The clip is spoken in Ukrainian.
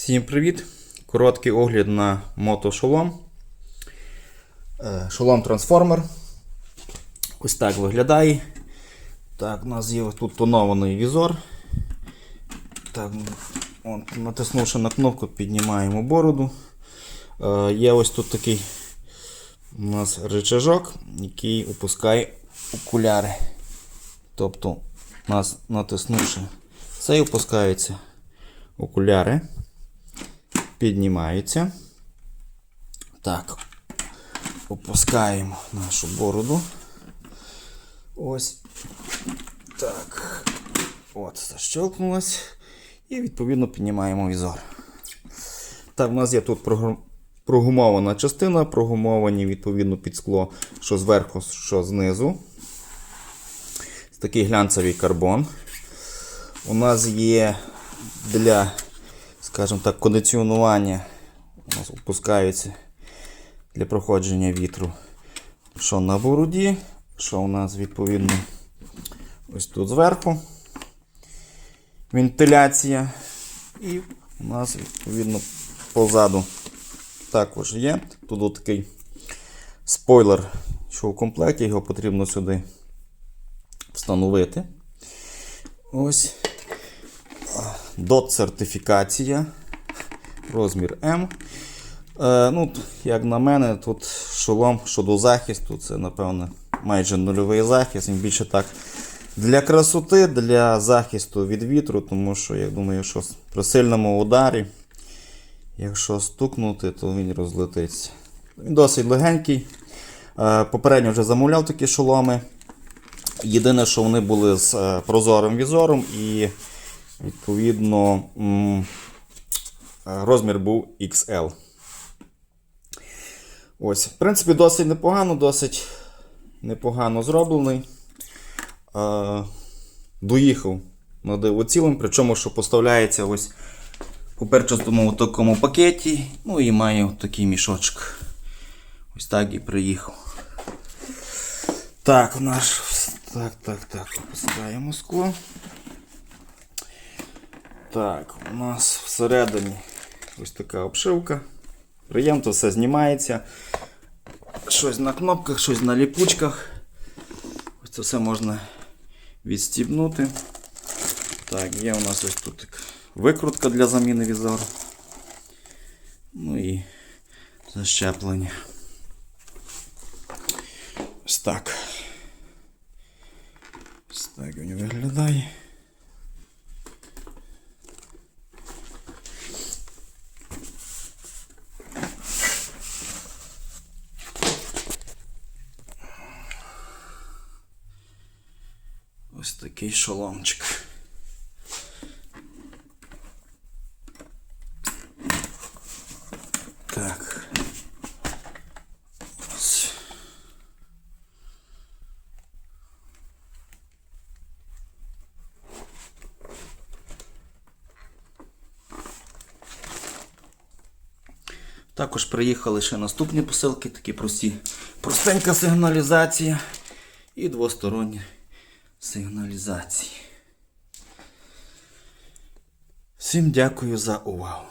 Всім привіт! Короткий огляд на мотошолом. Е, Шолом трансформер. Ось так виглядає. Так, у нас є тут тонований візор. Так, от, натиснувши на кнопку, піднімаємо бороду. Е, Є ось тут такий у нас рычажок, який опускає окуляри. Тобто, у нас натиснувши цей опускаються окуляри. Піднімаються. Так. Опускаємо нашу бороду. Ось. Так. От, защелкнулось. І відповідно піднімаємо візор. Так, у нас є тут прогумована частина, прогумовані відповідно під скло, що зверху, що знизу. Такий глянцевий карбон. У нас є для, скажімо так, кондиціонування. У нас опускаються для проходження вітру. Що на бороді, що у нас відповідно ось тут зверху. Вентиляція. І у нас відповідно позаду також є. Тут такий спойлер, що в комплекті, його потрібно сюди встановити. Ось. Дот сертифікація. Розмір М. Е, ну, як на мене, тут шолом щодо захисту, це, напевно, майже нульовий захист. Він більше так для красоти, для захисту від вітру, тому що, я думаю, що при сильному ударі, якщо стукнути, то він розлетиться. Він досить легенький. Е, попередньо вже замовляв такі шоломи. Єдине, що вони були з е, прозорим візором і відповідно е, розмір був XL. Ось, в принципі, досить непогано, досить непогано зроблений. Е, доїхав на диво цілим, причому, що поставляється ось у перчастому такому пакеті. Ну і має такий мішочок. Ось так і приїхав. Так, наш. Так, так, так. Опускаємо скло. Так, у нас всередині ось така обшивка. Приємно все знімається. Щось на кнопках, щось на ліпучках. Ось це все можна відстібнути. Так, є у нас ось тут викрутка для заміни візору. Ну і защеплення. Ось так. Ось так він виглядає. Ось такий шоломчик. Так. Також приїхали ще наступні посилки, такі прості. Простенька сигналізація і двостороння сигналізації. Всім дякую за увагу.